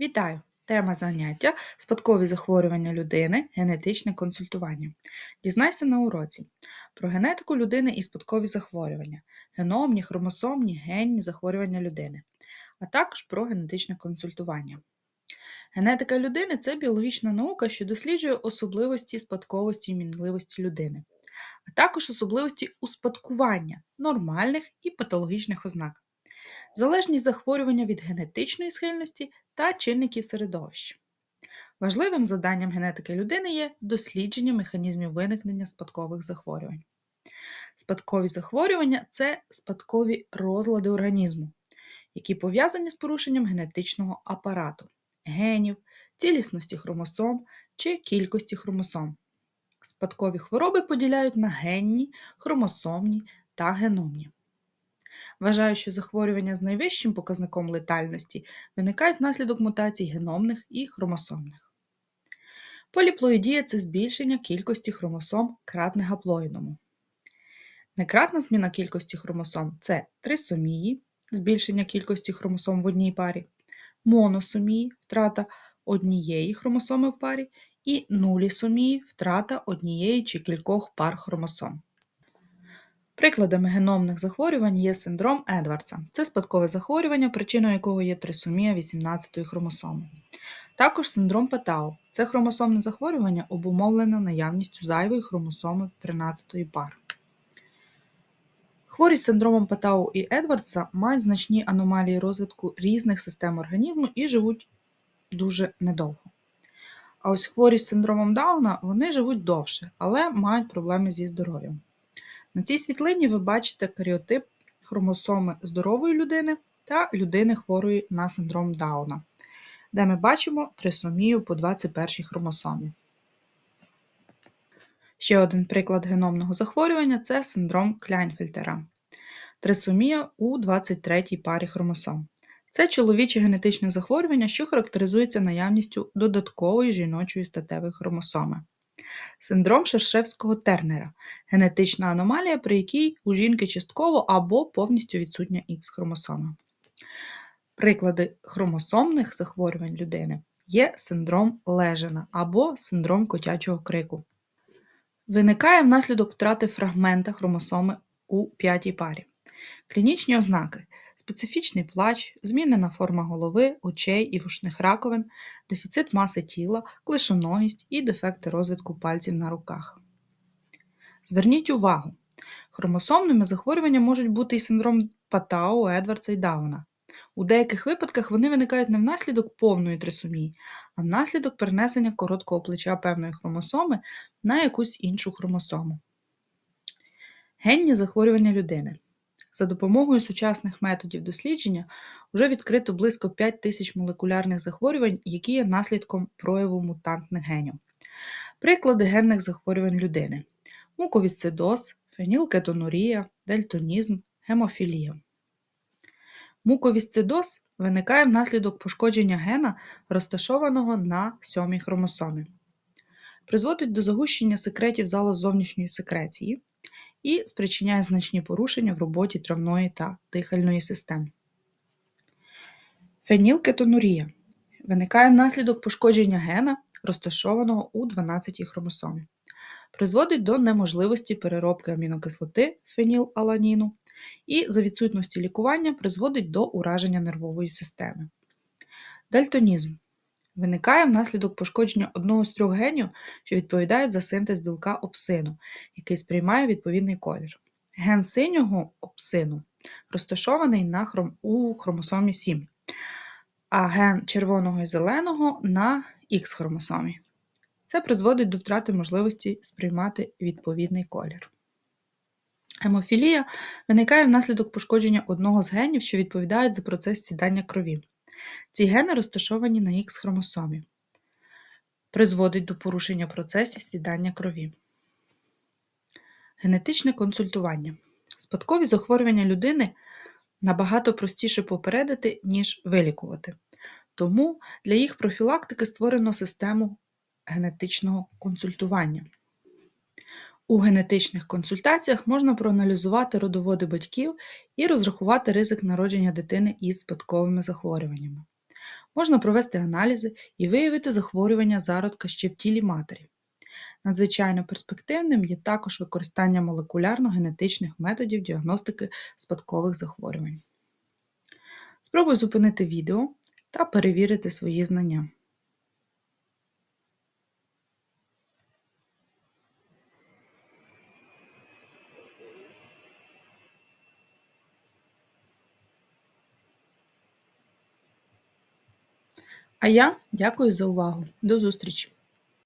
Вітаю! Тема заняття спадкові захворювання людини, генетичне консультування. Дізнайся на уроці про генетику людини і спадкові захворювання, геномні, хромосомні, генні захворювання людини, а також про генетичне консультування. Генетика людини це біологічна наука, що досліджує особливості спадковості і мінливості людини, а також особливості успадкування нормальних і патологічних ознак залежність захворювання від генетичної схильності та чинників середовища. Важливим заданням генетики людини є дослідження механізмів виникнення спадкових захворювань. Спадкові захворювання це спадкові розлади організму, які пов'язані з порушенням генетичного апарату, генів, цілісності хромосом чи кількості хромосом. Спадкові хвороби поділяють на генні, хромосомні та геномні. Вважаю, що захворювання з найвищим показником летальності виникають внаслідок мутацій геномних і хромосомних. Поліплоїдія це збільшення кількості хромосом кратне гаплоїдному. Некратна зміна кількості хромосом це трисомії, збільшення кількості хромосом в одній парі, моносомії втрата однієї хромосоми в парі, і нулісомії втрата однієї чи кількох пар хромосом. Прикладами геномних захворювань є синдром Едвардса. Це спадкове захворювання, причиною якого є трисомія 18-ї хромосоми. Також синдром Петау. Це хромосомне захворювання обумовлене наявністю зайвої хромосоми 13-ї пар. Хворі з синдромом Петау і Едвардса мають значні аномалії розвитку різних систем організму і живуть дуже недовго. А ось хворі з синдромом Дауна вони живуть довше, але мають проблеми зі здоров'ям. На цій світлині ви бачите каріотип хромосоми здорової людини та людини хворої на синдром Дауна, де ми бачимо трисомію по 21 хромосомі. Ще один приклад геномного захворювання це синдром Кляйнфельтера. Трисомія у 23-й парі хромосом. Це чоловіче генетичне захворювання, що характеризується наявністю додаткової жіночої статевої хромосоми. Синдром Шершевського тернера генетична аномалія, при якій у жінки частково або повністю відсутня Х хромосома. Приклади хромосомних захворювань людини є синдром лежена або синдром котячого крику. Виникає внаслідок втрати фрагмента хромосоми у п'ятій парі. Клінічні ознаки специфічний плач, змінена форма голови, очей і вушних раковин, дефіцит маси тіла, клишоногість і дефекти розвитку пальців на руках. Зверніть увагу, хромосомними захворюваннями можуть бути і синдром Патау, Едвардса і Дауна. У деяких випадках вони виникають не внаслідок повної трисомії, а внаслідок перенесення короткого плеча певної хромосоми на якусь іншу хромосому. Генні захворювання людини. За допомогою сучасних методів дослідження вже відкрито близько 5 тисяч молекулярних захворювань, які є наслідком прояву мутантних генів. Приклади генних захворювань людини: муковісцидоз, фенілкетонурія, дельтонізм, гемофілія. Муковісцидоз виникає внаслідок пошкодження гена, розташованого на сьомій хромосомі. Призводить до загущення секретів залоз зовнішньої секреції і спричиняє значні порушення в роботі травної та дихальної систем. Фенілкетонурія виникає внаслідок пошкодження гена, розташованого у 12 й хромосомі. Призводить до неможливості переробки амінокислоти фенілаланіну і за відсутності лікування призводить до ураження нервової системи. Дальтонізм виникає внаслідок пошкодження одного з трьох генів, що відповідають за синтез білка опсину, який сприймає відповідний колір. Ген синього опсину розташований на хром... у хромосомі 7, а ген червоного і зеленого на Х хромосомі. Це призводить до втрати можливості сприймати відповідний колір. Гемофілія виникає внаслідок пошкодження одного з генів, що відповідають за процес сідання крові. Ці гени розташовані на Х хромосомі, призводить до порушення процесів сідання крові. Генетичне консультування. Спадкові захворювання людини набагато простіше попередити, ніж вилікувати. Тому для їх профілактики створено систему генетичного консультування. У генетичних консультаціях можна проаналізувати родоводи батьків і розрахувати ризик народження дитини із спадковими захворюваннями. Можна провести аналізи і виявити захворювання зародка ще в тілі матері. Надзвичайно перспективним є також використання молекулярно-генетичних методів діагностики спадкових захворювань. Спробуй зупинити відео та перевірити свої знання. А я дякую за увагу. До зустрічі!